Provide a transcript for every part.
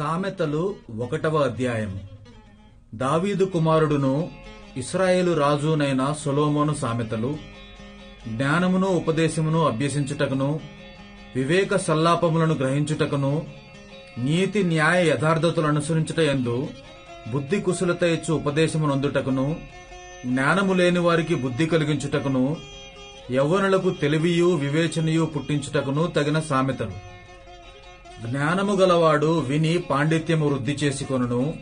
సామెతలు ఒకటవ అధ్యాయం దావీదు కుమారుడును ఇస్రాయేలు రాజునైన సొలోమోను సామెతలు జ్ఞానమును ఉపదేశమును అభ్యసించుటకును వివేక సల్లాపములను గ్రహించుటకును నీతి న్యాయ యథార్థతలు అనుసరించుట ఎందు బుద్ధి కుశలత ఇచ్చు ఉపదేశమునందుటకును జ్ఞానము లేని వారికి బుద్ధి కలిగించుటకును యవ్వనులకు తెలివియు వివేచనయు పుట్టించుటకును తగిన సామెతలు. జ్ఞానము గలవాడు విని పాండిత్యము వృద్ధి చేసుకొనును.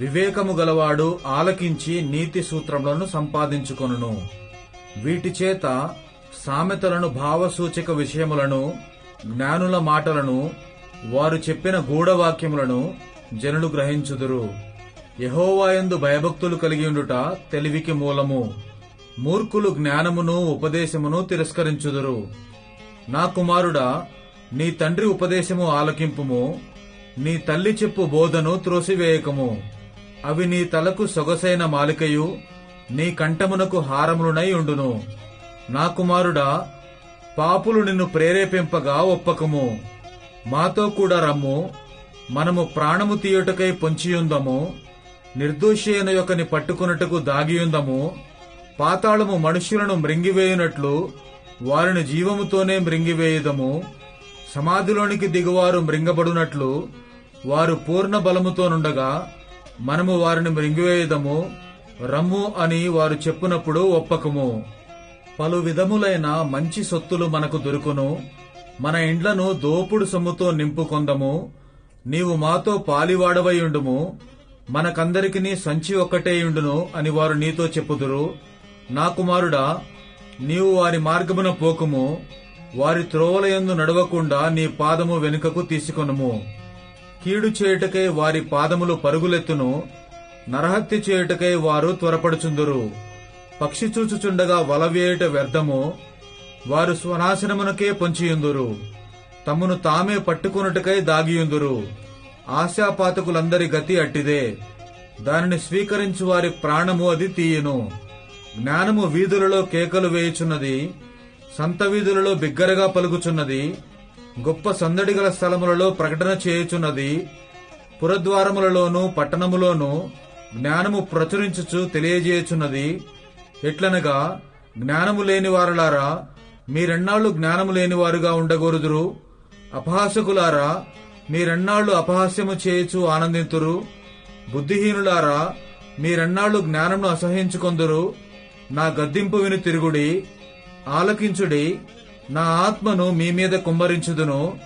వివేకము గలవాడు ఆలకించి నీతి సూత్రములను సంపాదించుకొనును. వీటి చేత సామెతలను భావసూచక విషయములను జ్ఞానుల మాటలను వారు చెప్పిన గూఢవాక్యములను జనులు గ్రహించుదురు. యహోవాయందు భయభక్తులు కలిగి ఉండుట తెలివికి మూలము. మూర్ఖులు జ్ఞానమును ఉపదేశమును తిరస్కరించుదురు. నా కుమారుడా నీ తండ్రి ఉపదేశము ఆలకింపుము నీ తల్లి చెప్పు బోధను త్రోసివేయకము. అవి నీ తలకు సొగసైన మాలికయు నీ కంఠమునకు హారములునై ఉండును. నా కుమారుడా పాపులు నిన్ను ప్రేరేపింపగా ఒప్పకము. మాతో కూడా రమ్ము మనము ప్రాణము తీయుటకై పొంచియుందము నిర్దోషియన యొక్కని పట్టుకున్నట్టుకు దాగియుందము. పాతాళము మనుష్యులను మృంగివేయునట్లు వారిని జీవముతోనే మృంగివేయుదము. సమాధిలోనికి దిగువారు మృంగబడునట్లు వారు పూర్ణ బలముతోనుండగా మనము వారిని మృంగివేయదము రమ్ము అని వారు చెప్పునప్పుడు ఒప్పకము. పలు విధములైన మంచి సొత్తులు మనకు దొరుకును. మన ఇండ్లను దోపుడు సొమ్ముతో నింపుకొందము. నీవు మాతో పాలివాడవైయుండుము. మనకందరికి సంచి ఒక్కటేయుండును అని వారు నీతో చెప్పుదురు. నా కుమారుడా నీవు వారి మార్గమున పోకుము. వారి త్రోవలయందు నడవకుండా నీ పాదము వెనుకకు తీసుకొనుము. కీడు చేయుటకై వారి పాదములు పరుగులెత్తును. నరహత్య చేయుటకై వారు త్వరపడుచుందురు. పక్షి చూచుచుండగా వల వేయుట వ్యర్థము. వారు స్వనాశనమునకే పొంచియుందురు. తమను తామే పట్టుకున్నట్టుకై దాగియుందురు. ఆశాపాతకులందరి గతి అట్టిదే. దానిని స్వీకరించు వారి ప్రాణము అది తీయును. జ్ఞానము వీధులలో కేకలు వేయుచున్నది. సంత వీధులలో బిగ్గరగా పలుకుచున్నది గొప్ప సందడి గల స్థలములలో ప్రకటన చేయుచున్నది పురద్వారములలోను పట్టణములోను జ్ఞానము ప్రచురించుచు తెలియజేయుచున్నది. ఎట్లనగా జ్ఞానము లేని వారులారా మీరెన్నాళ్ళు జ్ఞానము లేని వారుగా ఉండగోరుదురు? అపహాసకులారా మీరెన్నాళ్ళు అపహాస్యము చేయుచు ఆనందింతురు? బుద్ధిహీనులారా మీరెన్నాళ్ళు జ్ఞానమును అసహించుకొందురు నా గద్దింపు విని తిరుగుడి. ఆలకించుడి. నా ఆత్మను మీ మీద కుమ్మరించుదును.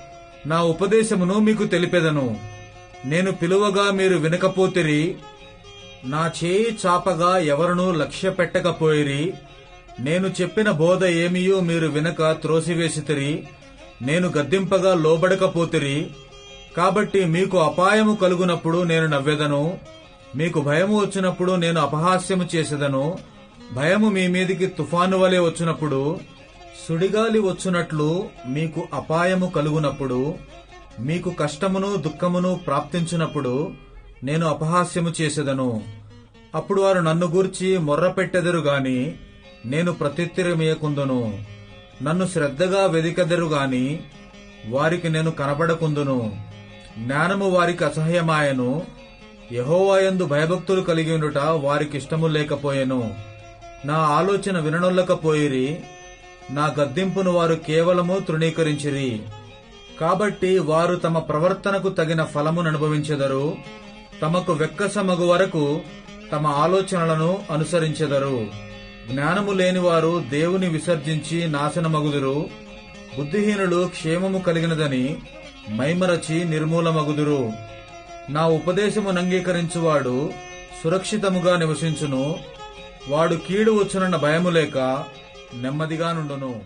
నా ఉపదేశమును మీకు తెలిపెదను. నేను పిలువగా మీరు వినకపోతిరి. నా చేయి చాపగా ఎవరునూ లక్ష్య పెట్టకపోయిరి నేను చెప్పిన బోధ ఏమియో మీరు వినక త్రోసివేసితిరి. నేను గద్దింపగా లోబడకపోతిరి. కాబట్టి మీకు అపాయము కలుగునప్పుడు నేను నవ్వెదను. మీకు భయము వచ్చినప్పుడు నేను అపహాస్యము చేసేదను. భయము మీ మీదికి తుఫాను వలె వచ్చినప్పుడు సుడిగాలి వచ్చినట్లు మీకు అపాయము కలుగునప్పుడు మీకు కష్టమును దుఃఖమును ప్రాప్తించినప్పుడు నేను అపహాస్యము చేసేదను. అప్పుడు వారు నన్ను గూర్చి మొర్రపెట్టెదరు గాని నేను ప్రత్యుత్తరమీయకుందును. నన్ను శ్రద్ధగా వెదికెదరు గాని వారికి నేను కనబడకుందును. జ్ఞానము వారికి అసహ్యమాయను. యహోవాయందు భయభక్తులు కలిగి ఉండుట వారికి ఇష్టము లేకపోయెను. నా ఆలోచన విననొల్లకపోయిరి నా గద్దింపును వారు కేవలము తృణీకరించిరి. కాబట్టి వారు తమ ప్రవర్తనకు తగిన ఫలమును అనుభవించెదరు తమకు వెక్కసమగు వరకు తమ ఆలోచనలను అనుసరించెదరు. జ్ఞానము లేనివారు దేవుని విసర్జించి నాశనమగుదురు బుద్ధిహీనులు క్షేమము కలిగినదని మైమరచి నిర్మూలమగుదురు. నా ఉపదేశమునంగీకరించువాడు సురక్షితముగా నివసించును వాడు కీడు వచ్చునన్న భయము లేక నెమ్మదిగా నుండును.